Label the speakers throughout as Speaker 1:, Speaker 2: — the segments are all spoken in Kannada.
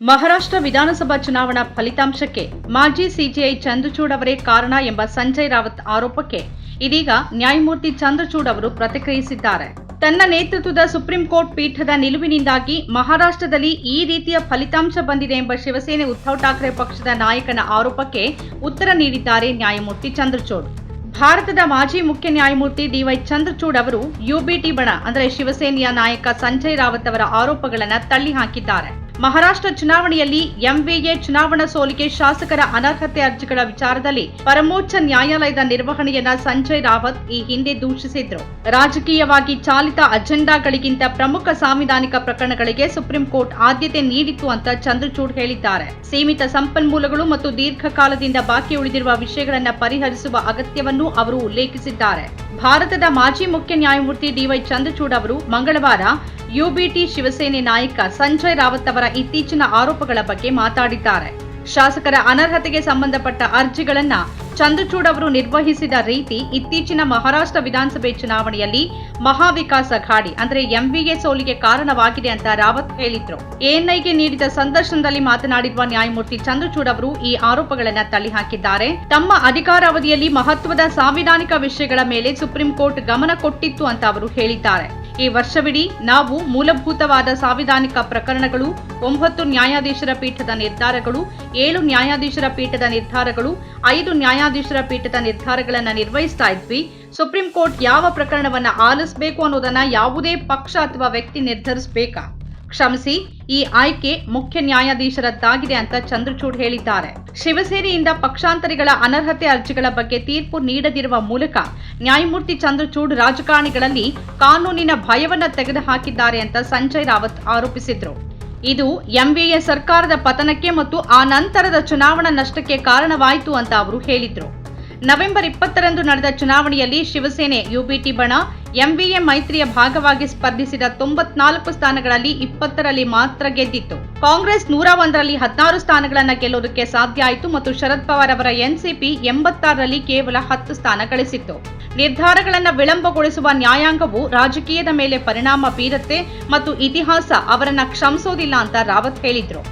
Speaker 1: ಮಹಾರಾಷ್ಟ್ರ ವಿಧಾನಸಭಾ ಚುನಾವಣಾ ಫಲಿತಾಂಶಕ್ಕೆ ಮಾಜಿ ಸಿಜಿಐ ಚಂದ್ರಚೂಡ್ ಅವರೇ ಕಾರಣ ಎಂಬ ಸಂಜಯ್ ರಾವತ್ ಆರೋಪಕ್ಕೆ ಇದೀಗ ನ್ಯಾಯಮೂರ್ತಿ ಚಂದ್ರಚೂಡ್ ಅವರು ಪ್ರತಿಕ್ರಿಯಿಸಿದ್ದಾರೆ. ತನ್ನ ನೇತೃತ್ವದ ಸುಪ್ರೀಂ ಕೋರ್ಟ್ ಪೀಠದ ನಿಲುವಿನಿಂದಾಗಿ ಮಹಾರಾಷ್ಟ್ರದಲ್ಲಿ ಈ ರೀತಿಯ ಫಲಿತಾಂಶ ಬಂದಿದೆ ಎಂಬ ಶಿವಸೇನೆ ಉದ್ಧವ್ ಠಾಕ್ರೆ ಪಕ್ಷದ ನಾಯಕನ ಆರೋಪಕ್ಕೆ ಉತ್ತರ ನೀಡಿದ್ದಾರೆ ನ್ಯಾಯಮೂರ್ತಿ ಚಂದ್ರಚೂಡ್. ಭಾರತದ ಮಾಜಿ ಮುಖ್ಯ ನ್ಯಾಯಮೂರ್ತಿ ಡಿವೈ ಚಂದ್ರಚೂಡ್ ಅವರು ಯುಬಿಟಿ ಬಣ, ಅಂದರೆ ಶಿವಸೇನೆಯ ನಾಯಕ ಸಂಜಯ್ ರಾವತ್ ಅವರ ಆರೋಪಗಳನ್ನು ತಳ್ಳಿ ಹಾಕಿದ್ದಾರೆ ಮಹಾರಾಷ್ಟ್ರ ಚುನಾವಣೆಯಲ್ಲಿ ಎಂವಿಎ ಚುನಾವಣಾ ಸೋಲಿಗೆ ಶಾಸಕರ ಅನರ್ಹತೆ ಅರ್ಜಿಗಳ ವಿಚಾರದಲ್ಲಿ ಪರಮೋಚ್ಚ ನ್ಯಾಯಾಲಯದ ನಿರ್ವಹಣೆಯನ್ನ ಸಂಜಯ್ ರಾವತ್ ಈ ಹಿಂದೆ ದೂಷಿಸಿದ್ರು. ರಾಜಕೀಯವಾಗಿ ಚಾಲಿತ ಅಜೆಂಡಾಗಳಿಗಿಂತ ಪ್ರಮುಖ ಸಾಂವಿಧಾನಿಕ ಪ್ರಕರಣಗಳಿಗೆ ಸುಪ್ರೀಂ ಕೋರ್ಟ್ ಆದ್ಯತೆ ನೀಡಿತು ಅಂತ ಚಂದ್ರಚೂಡ್ ಹೇಳಿದ್ದಾರೆ. ಸೀಮಿತ ಸಂಪನ್ಮೂಲಗಳು ಮತ್ತು ದೀರ್ಘಕಾಲದಿಂದ ಬಾಕಿ ಉಳಿದಿರುವ ವಿಷಯಗಳನ್ನು ಪರಿಹರಿಸುವ ಅಗತ್ಯವನ್ನು ಅವರು ಉಲ್ಲೇಖಿಸಿದ್ದಾರೆ. ಭಾರತದ ಮಾಜಿ ಮುಖ್ಯ ನ್ಯಾಯಮೂರ್ತಿ ಡಿವೈ ಚಂದ್ರಚೂಡ್ ಅವರು ಮಂಗಳವಾರ ಯುಬಿಟಿ ಶಿವಸೇನೆ ನಾಯಕ ಸಂಜಯ್ ರಾವತ್ ಅವರ ಇತ್ತೀಚಿನ ಆರೋಪಗಳ ಬಗ್ಗೆ ಮಾತಾಡಿದ್ದಾರೆ. ಶಾಸಕರ ಅನರ್ಹತೆಗೆ ಸಂಬಂಧಪಟ್ಟ ಅರ್ಜಿಗಳನ್ನ ಚಂದ್ರಚೂಡ್ ಅವರು ನಿರ್ವಹಿಸಿದ ರೀತಿ ಇತ್ತೀಚಿನ ಮಹಾರಾಷ್ಟ್ರ ವಿಧಾನಸಭೆ ಚುನಾವಣೆಯಲ್ಲಿ ಮಹಾವಿಕಾಸ ಅಘಾಡಿ, ಅಂದ್ರೆ ಎಂವಿಎ ಸೋಲಿಗೆ ಕಾರಣವಾಗಿದೆ ಅಂತ ರಾವತ್ ಹೇಳಿದ್ರು. ಎಎನ್ಐಗೆ ನೀಡಿದ ಸಂದರ್ಶನದಲ್ಲಿ ಮಾತನಾಡಿರುವ ನ್ಯಾಯಮೂರ್ತಿ ಚಂದ್ರಚೂಡ್ ಅವರು ಈ ಆರೋಪಗಳನ್ನ ತಳ್ಳಿಹಾಕಿದ್ದಾರೆ. ತಮ್ಮ ಅಧಿಕಾರಾವಧಿಯಲ್ಲಿ ಮಹತ್ವದ ಸಾಂವಿಧಾನಿಕ ವಿಷಯಗಳ ಮೇಲೆ ಸುಪ್ರೀಂ ಕೋರ್ಟ್ ಗಮನ ಕೊಟ್ಟಿತ್ತು ಅಂತ ಅವರು ಹೇಳಿದ್ದಾರೆ. ಈ ವರ್ಷವಿಡೀ ನಾವು ಮೂಲಭೂತವಾದ ಸಾಂವಿಧಾನಿಕ ಪ್ರಕರಣಗಳು, ಒಂಬತ್ತು ನ್ಯಾಯಾಧೀಶರ ಪೀಠದ ನಿರ್ಧಾರಗಳು, ಏಳು ನ್ಯಾಯಾಧೀಶರ ಪೀಠದ ನಿರ್ಧಾರಗಳು, ಐದು ನ್ಯಾಯಾಧೀಶರ ಪೀಠದ ನಿರ್ಧಾರಗಳನ್ನು ನಿರ್ವಹಿಸ್ತಾ ಇದ್ವಿ. ಸುಪ್ರೀಂ ಕೋರ್ಟ್ ಯಾವ ಪ್ರಕರಣವನ್ನು ಆಲಿಸಬೇಕು ಅನ್ನೋದನ್ನ ಯಾವುದೇ ಪಕ್ಷ ಅಥವಾ ವ್ಯಕ್ತಿ ನಿರ್ಧರಿಸಬೇಕಾ? ಕ್ಷಮಿಸಿ, ಈ ಆಯ್ಕೆ ಮುಖ್ಯ ನ್ಯಾಯಾಧೀಶರದ್ದಾಗಿದೆ ಅಂತ ಚಂದ್ರಚೂಡ್ ಹೇಳಿದ್ದಾರೆ. ಶಿವಸೇನೆಯಿಂದ ಪಕ್ಷಾಂತರಿಗಳ ಅನರ್ಹತೆ ಅರ್ಜಿಗಳ ಬಗ್ಗೆ ತೀರ್ಪು ನೀಡದಿರುವ ಮೂಲಕ ನ್ಯಾಯಮೂರ್ತಿ ಚಂದ್ರಚೂಡ್ ರಾಜಕಾರಣಿಗಳಲ್ಲಿ ಕಾನೂನಿನ ಭಯವನ್ನ ತೆಗೆದುಹಾಕಿದ್ದಾರೆ ಅಂತ ಸಂಜಯ್ ರಾವತ್ ಆರೋಪಿಸಿದ್ರು. ಇದು ಎಂವಿಎ ಸರ್ಕಾರದ ಪತನಕ್ಕೆ ಮತ್ತು ಆ ನಂತರದ ಚುನಾವಣಾ ನಷ್ಟಕ್ಕೆ ಕಾರಣವಾಯಿತು ಅಂತ ಅವರು ಹೇಳಿದ್ರು. ನವೆಂಬರ್ ಇಪ್ಪತ್ತರಂದು ನಡೆದ ಚುನಾವಣೆಯಲ್ಲಿ ಶಿವಸೇನೆ ಯುಬಿಟಿ ಬಣ ಎಂವಿಎ ಮೈತ್ರಿಯ ಭಾಗವಾಗಿ ಸ್ಪರ್ಧಿಸಿದ ತೊಂಬತ್ನಾಲ್ಕು ಸ್ಥಾನಗಳಲ್ಲಿ ಇಪ್ಪತ್ತರಲ್ಲಿ ಮಾತ್ರ ಗೆದ್ದಿತ್ತು. ಕಾಂಗ್ರೆಸ್ ನೂರ ಒಂದರಲ್ಲಿ ಹದಿನಾರು ಸ್ಥಾನಗಳನ್ನು ಗೆಲ್ಲುವುದಕ್ಕೆ ಸಾಧ್ಯ ಆಯಿತು ಮತ್ತು ಶರದ್ ಪವಾರ್ ಅವರ ಎನ್ಸಿಪಿ ಎಂಬತ್ತಾರರಲ್ಲಿ ಕೇವಲ ಹತ್ತು ಸ್ಥಾನ ಗಳಿಸಿತ್ತು. ನಿರ್ಧಾರಗಳನ್ನು ವಿಳಂಬಗೊಳಿಸುವ ನ್ಯಾಯಾಂಗವು ರಾಜಕೀಯದ ಮೇಲೆ ಪರಿಣಾಮ ಬೀರುತ್ತೆ ಮತ್ತು ಇತಿಹಾಸ ಅವರನ್ನು ಕ್ಷಮಿಸೋದಿಲ್ಲ ಅಂತ ರಾವತ್ ಹೇಳಿದ್ರು.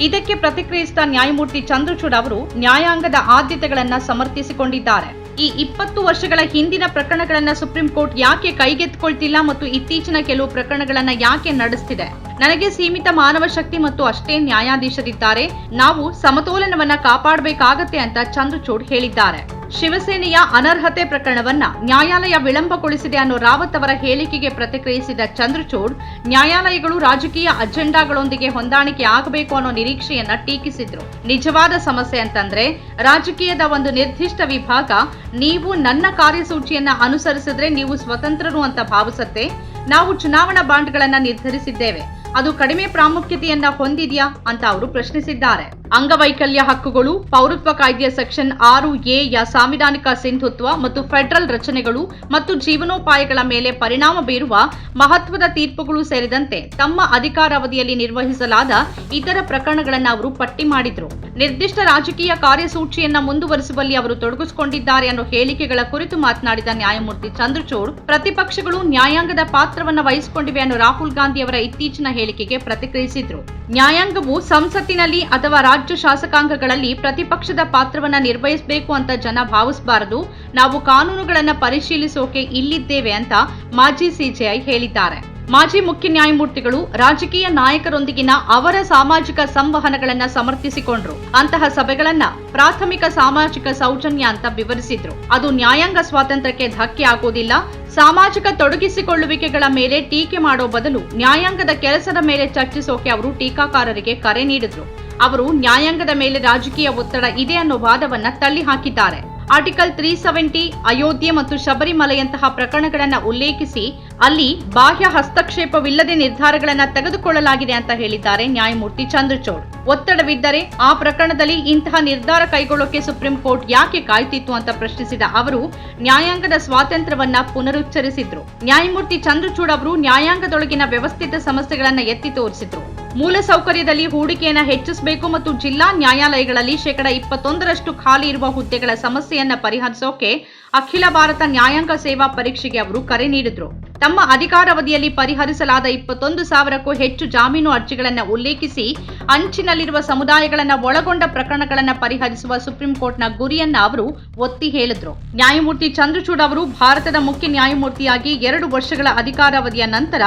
Speaker 1: ಇದಕ್ಕೆ ಪ್ರತಿಕ್ರಿಯಿಸಿದ ನ್ಯಾಯಮೂರ್ತಿ ಚಂದ್ರಚೂಡ್ ಅವರು ನ್ಯಾಯಾಂಗದ ಆದ್ಯತೆಗಳನ್ನು ಸಮರ್ಥಿಸಿಕೊಂಡಿದ್ದಾರೆ. ಈ ಇಪ್ಪತ್ತು ವರ್ಷಗಳ ಹಿಂದಿನ ಪ್ರಕರಣಗಳನ್ನ ಸುಪ್ರೀಂ ಕೋರ್ಟ್ ಯಾಕೆ ಕೈಗೆತ್ತಿಕೊಳ್ತಿಲ್ಲ ಮತ್ತು ಇತ್ತೀಚಿನ ಕೆಲವು ಪ್ರಕರಣಗಳನ್ನ ಯಾಕೆ ನಡೆಸ್ತಿದೆ? ನನಗೆ ಸೀಮಿತ ಮಾನವ ಶಕ್ತಿ ಮತ್ತು ಅಷ್ಟೇ ನ್ಯಾಯಾಧೀಶರಿದ್ದಾರೆ. ನಾವು ಸಮತೋಲನವನ್ನ ಕಾಪಾಡಬೇಕಾಗತ್ತೆ ಅಂತ ಚಂದ್ರಚೂಡ್ ಹೇಳಿದ್ದಾರೆ. ಶಿವಸೇನೆಯ ಅನರ್ಹತೆ ಪ್ರಕರಣವನ್ನ ನ್ಯಾಯಾಲಯ ವಿಳಂಬಗೊಳಿಸಿದೆ ಅನ್ನೋ ರಾವತ್ ಅವರ ಹೇಳಿಕೆಗೆ ಪ್ರತಿಕ್ರಿಯಿಸಿದ ಚಂದ್ರಚೂಡ್, ನ್ಯಾಯಾಲಯಗಳು ರಾಜಕೀಯ ಅಜೆಂಡಾಗಳೊಂದಿಗೆ ಹೊಂದಾಣಿಕೆ ಆಗಬೇಕು ಅನ್ನೋ ನಿರೀಕ್ಷೆಯನ್ನ ಟೀಕಿಸಿದ್ರು. ನಿಜವಾದ ಸಮಸ್ಯೆ ಅಂತಂದ್ರೆ, ರಾಜಕೀಯದ ಒಂದು ನಿರ್ದಿಷ್ಟ ವಿಭಾಗ ನೀವು ನನ್ನ ಕಾರ್ಯಸೂಚಿಯನ್ನ ಅನುಸರಿಸಿದ್ರೆ ನೀವು ಸ್ವತಂತ್ರರು ಅಂತ ಭಾವಿಸುತ್ತೆ. ನಾವು ಚುನಾವಣಾ ಬಾಂಡ್ಗಳನ್ನ ನಿರ್ಧರಿಸಿದ್ದೇವೆ. ಅದು ಕಡಿಮೆ ಪ್ರಾಮುಖ್ಯತೆಯನ್ನ ಹೊಂದಿದೆಯಾ ಅಂತ ಅವರು ಪ್ರಶ್ನಿಸಿದ್ದಾರೆ. ಅಂಗವೈಕಲ್ಯ ಹಕ್ಕುಗಳು, ಪೌರತ್ವ ಕಾಯ್ದೆಯ ಸೆಕ್ಷನ್ ಆರು ಎ ಯ ಸಾಂವಿಧಾನಿಕ ಸಿಂಧುತ್ವ ಮತ್ತು ಫೆಡರಲ್ ರಚನೆಗಳು ಮತ್ತು ಜೀವನೋಪಾಯಗಳ ಮೇಲೆ ಪರಿಣಾಮ ಬೀರುವ ಮಹತ್ವದ ತೀರ್ಪುಗಳು ಸೇರಿದಂತೆ ತಮ್ಮ ಅಧಿಕಾರಾವಧಿಯಲ್ಲಿ ನಿರ್ವಹಿಸಲಾದ ಇತರ ಪ್ರಕರಣಗಳನ್ನು ಅವರು ಪಟ್ಟಿ ಮಾಡಿದ್ರು. ನಿರ್ದಿಷ್ಟ ರಾಜಕೀಯ ಕಾರ್ಯಸೂಚಿಯನ್ನ ಮುಂದುವರಿಸುವಲ್ಲಿ ಅವರು ತೊಡಗಿಸಿಕೊಂಡಿದ್ದಾರೆ ಅನ್ನೋ ಹೇಳಿಕೆಗಳ ಕುರಿತು ಮಾತನಾಡಿದ ನ್ಯಾಯಮೂರ್ತಿ ಚಂದ್ರಚೂಡ್, ಪ್ರತಿಪಕ್ಷಗಳು ನ್ಯಾಯಾಂಗದ ಪಾತ್ರವನ್ನ ವಹಿಸಿಕೊಂಡಿವೆ ಅನ್ನೋ ರಾಹುಲ್ ಗಾಂಧಿ ಅವರ ಇತ್ತೀಚಿನ ಹೇಳಿಕೆಗೆ ಪ್ರತಿಕ್ರಿಯಿಸಿದ್ರು. ನ್ಯಾಯಾಂಗವು ಸಂಸತ್ತಿನಲ್ಲಿ ಅಥವಾ ರಾಜ್ಯ ಶಾಸಕಾಂಗಗಳಲ್ಲಿ ಪ್ರತಿಪಕ್ಷದ ಪಾತ್ರವನ್ನ ನಿರ್ವಹಿಸಬೇಕು ಅಂತ ಜನ ಭಾವಿಸಬಾರದು. ನಾವು ಕಾನೂನುಗಳನ್ನ ಪರಿಶೀಲಿಸೋಕೆ ಇಲ್ಲಿದ್ದೇವೆ ಅಂತ ಮಾಜಿ ಸಿಜೆಐ ಹೇಳಿದ್ದಾರೆ. ಮಾಜಿ ಮುಖ್ಯ ನ್ಯಾಯಮೂರ್ತಿಗಳು ರಾಜಕೀಯ ನಾಯಕರೊಂದಿಗಿನ ಅವರ ಸಾಮಾಜಿಕ ಸಂವಹನಗಳನ್ನ ಸಮರ್ಥಿಸಿಕೊಂಡ್ರು. ಅಂತಹ ಸಭೆಗಳನ್ನ ಪ್ರಾಥಮಿಕ ಸಾಮಾಜಿಕ ಸೌಜನ್ಯ ಅಂತ ವಿವರಿಸಿದ್ರು. ಅದು ನ್ಯಾಯಾಂಗ ಸ್ವಾತಂತ್ರ್ಯಕ್ಕೆ ಧಕ್ಕೆ ಆಗೋದಿಲ್ಲ. ಸಾಮಾಜಿಕ ತೊಡಗಿಸಿಕೊಳ್ಳುವಿಕೆಗಳ ಮೇಲೆ ಟೀಕೆ ಮಾಡೋ ಬದಲು ನ್ಯಾಯಾಂಗದ ಕೆಲಸದ ಮೇಲೆ ಚರ್ಚಿಸೋಕೆ ಅವರು ಟೀಕಾಕಾರರಿಗೆ ಕರೆ ನೀಡಿದ್ರು. ಅವರು ನ್ಯಾಯಾಂಗದ ಮೇಲೆ ರಾಜಕೀಯ ಒತ್ತಡ ಇದೆ ಅನ್ನೋ ವಾದವನ್ನ ತಳ್ಳಿ ಹಾಕಿದ್ದಾರೆ ಆರ್ಟಿಕಲ್ ತ್ರೀ ಸೆವೆಂಟಿ, ಅಯೋಧ್ಯೆ ಮತ್ತು ಶಬರಿಮಲೆಯಂತಹ ಪ್ರಕರಣಗಳನ್ನ ಉಲ್ಲೇಖಿಸಿ ಅಲ್ಲಿ ಬಾಹ್ಯ ಹಸ್ತಕ್ಷೇಪವಿಲ್ಲದೆ ನಿರ್ಧಾರಗಳನ್ನು ತೆಗೆದುಕೊಳ್ಳಲಾಗಿದೆ ಅಂತ ಹೇಳಿದ್ದಾರೆ ನ್ಯಾಯಮೂರ್ತಿ ಚಂದ್ರಚೂಡ್. ಒತ್ತಡವಿದ್ದರೆ ಆ ಪ್ರಕರಣದಲ್ಲಿ ಇಂತಹ ನಿರ್ಧಾರ ಕೈಗೊಳ್ಳೋಕೆ ಸುಪ್ರೀಂ ಕೋರ್ಟ್ ಯಾಕೆ ಕಾಯ್ತಿತ್ತು ಅಂತ ಪ್ರಶ್ನಿಸಿದ ಅವರು, ನ್ಯಾಯಾಂಗದ ಸ್ವಾತಂತ್ರ್ಯವನ್ನ ಪುನರುಚ್ಚರಿಸಿದ್ರು. ನ್ಯಾಯಮೂರ್ತಿ ಚಂದ್ರಚೂಡ್ ಅವರು ನ್ಯಾಯಾಂಗದೊಳಗಿನ ವ್ಯವಸ್ಥಿತ ಸಮಸ್ಯೆಗಳನ್ನ ಎತ್ತಿ ತೋರಿಸಿದ್ರು. ಮೂಲಸೌಕರ್ಯದಲ್ಲಿ ಹೂಡಿಕೆಯನ್ನ ಹೆಚ್ಚಿಸಬೇಕು ಮತ್ತು ಜಿಲ್ಲಾ ನ್ಯಾಯಾಲಯಗಳಲ್ಲಿ ಶೇಕಡ ಇಪ್ಪತ್ತೊಂದರಷ್ಟು ಖಾಲಿ ಇರುವ ಹುದ್ದೆಗಳ ಸಮಸ್ಯೆಯನ್ನ ಪರಿಹರಿಸೋಕೆ ಅಖಿಲ ಭಾರತ ನ್ಯಾಯಾಂಗ ಸೇವಾ ಪರೀಕ್ಷೆಗೆ ಅವರು ಕರೆ ನೀಡಿದ್ರು. ತಮ್ಮ ಅಧಿಕಾರಾವಧಿಯಲ್ಲಿ ಪರಿಹರಿಸಲಾದ ಇಪ್ಪತ್ತೊಂದು ಸಾವಿರಕ್ಕೂ ಹೆಚ್ಚು ಜಾಮೀನು ಅರ್ಜಿಗಳನ್ನು ಉಲ್ಲೇಖಿಸಿ ಅಂಚಿನಲ್ಲಿರುವ ಸಮುದಾಯಗಳನ್ನು ಒಳಗೊಂಡ ಪ್ರಕರಣಗಳನ್ನು ಪರಿಹರಿಸುವ ಸುಪ್ರೀಂ ಕೋರ್ಟ್ನ ಗುರಿಯನ್ನ ಅವರು ಒತ್ತಿ ಹೇಳಿದ್ರು. ನ್ಯಾಯಮೂರ್ತಿ ಚಂದ್ರಚೂಡ್ ಅವರು ಭಾರತದ ಮುಖ್ಯ ನ್ಯಾಯಮೂರ್ತಿಯಾಗಿ ಎರಡು ವರ್ಷಗಳ ಅಧಿಕಾರಾವಧಿಯ ನಂತರ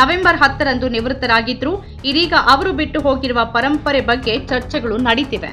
Speaker 1: ನವೆಂಬರ್ ಹತ್ತರಂದು ನಿವೃತ್ತರಾಗಿದ್ದರು ಇದೀಗ ಅವರು ಬಿಟ್ಟು ಹೋಗಿರುವ ಪರಂಪರೆ ಬಗ್ಗೆ ಚರ್ಚೆಗಳು ನಡೀತಿವೆ.